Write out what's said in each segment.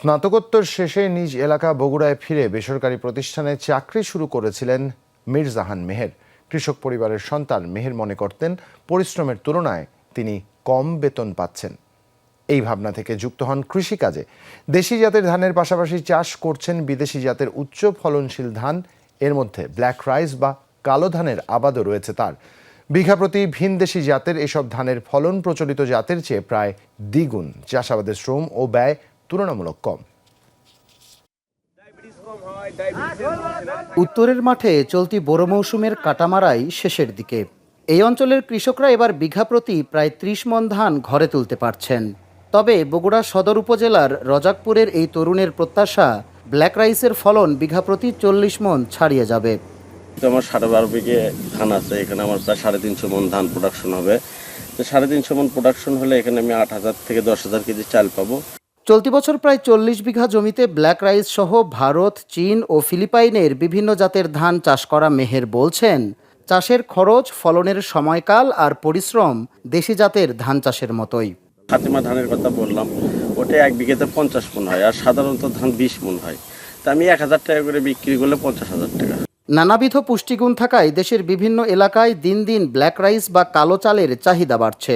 স্নাতকোত্তর শেষে নিজ এলাকা বগুড়ায় ফিরে বেসরকারি প্রতিষ্ঠানে চাকরি শুরু করেছিলেন মির্জাহান মেহের। কৃষক পরিবারের সন্তান মেহের মনে করতেন, পরিশ্রমের তুলনায় তিনি কম বেতন পাচ্ছেন। এই ভাবনা থেকে যুক্ত হন কৃষিকাজে। দেশি জাতের ধানের পাশাপাশি চাষ করছেন বিদেশি জাতের উচ্চ ফলনশীল ধান। এর মধ্যে ব্ল্যাক রাইস বা কালো ধানের আবাদও রয়েছে তার। বিঘা প্রতি ভিনদেশি জাতের এসব ধানের ফলন প্রচলিত জাতের চেয়ে প্রায় দ্বিগুণ। চাষাবাদের শ্রম ও ব্যয় তুলনামূলক কম। উত্তরের মাঠে চলতি বোরো মৌসুমের কাটামারাই শেষের দিকে। এই অঞ্চলের কৃষকরা এবার বিঘা প্রতি প্রায় ত্রিশ মন ধান ঘরে তুলতে পারছেন। তবে বগুড়া সদর উপজেলার রজাকপুরের এই তরুণের প্রত্যাশা ব্ল্যাক রাইসের ফলন বিঘা প্রতি চল্লিশ মন ছাড়িয়ে যাবে। তো আমার সাড়ে বারো বিঘে ধান আছে এখানে আমার প্রায় সাড়ে তিনশো মন ধান প্রোডাকশন হবে। তো সাড়ে তিনশো মন প্রোডাকশন হলে এখানে আমি আট হাজার থেকে দশ হাজার কেজি চাল পাবো। চলতি বছর প্রায় চল্লিশ বিঘা জমিতে ব্ল্যাক রাইস সহ ভারত চীন ও ফিলিপাইনের বিভিন্ন জাতের ধান চাষ করা মেহের বলছেন। চাষের খরচ ফলনের সময়কাল আর পরিশ্রম দেশি জাতের ধান চাষের মতোই। ফাতেমা ধানের কথা বললাম ওটা এক বিঘেতে পঞ্চাশ মন হয় আর সাধারণত ধান বিশ মন হয়। তা আমি এক হাজার টাকা করে বিক্রি করলে পঞ্চাশ হাজার টাকা। নানাবিধ পুষ্টিগুণ থাকায় দেশের বিভিন্ন এলাকায় দিন দিন ব্ল্যাক রাইস বা কালো চালের চাহিদা বাড়ছে।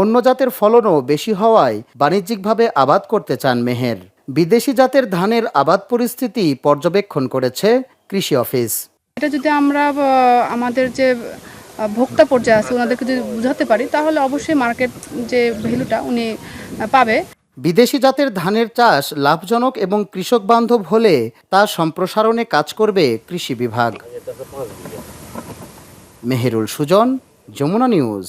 অন্য জাতের ফলনও বেশি হওয়ায় বাণিজ্যিকভাবে আবাদ করতে চান মেহের। বিদেশি জাতের ধানের আবাদ পরিস্থিতি পর্যবেক্ষণ করেছে কৃষি অফিস। এটা যদি আমরা আমাদের যে ভোক্তা পর্যায়ে আছে ওনাদেরকে যদি বুঝাতে পারি তাহলে অবশ্যই মার্কেট যে ভ্যালুটা উনি পাবে। বিদেশি জাতের ধানের চাষ লাভজনক এবং কৃষক বান্ধব হলে তা সম্প্রসারণে কাজ করবে কৃষি বিভাগ। Meherul Sujan Jamuna news.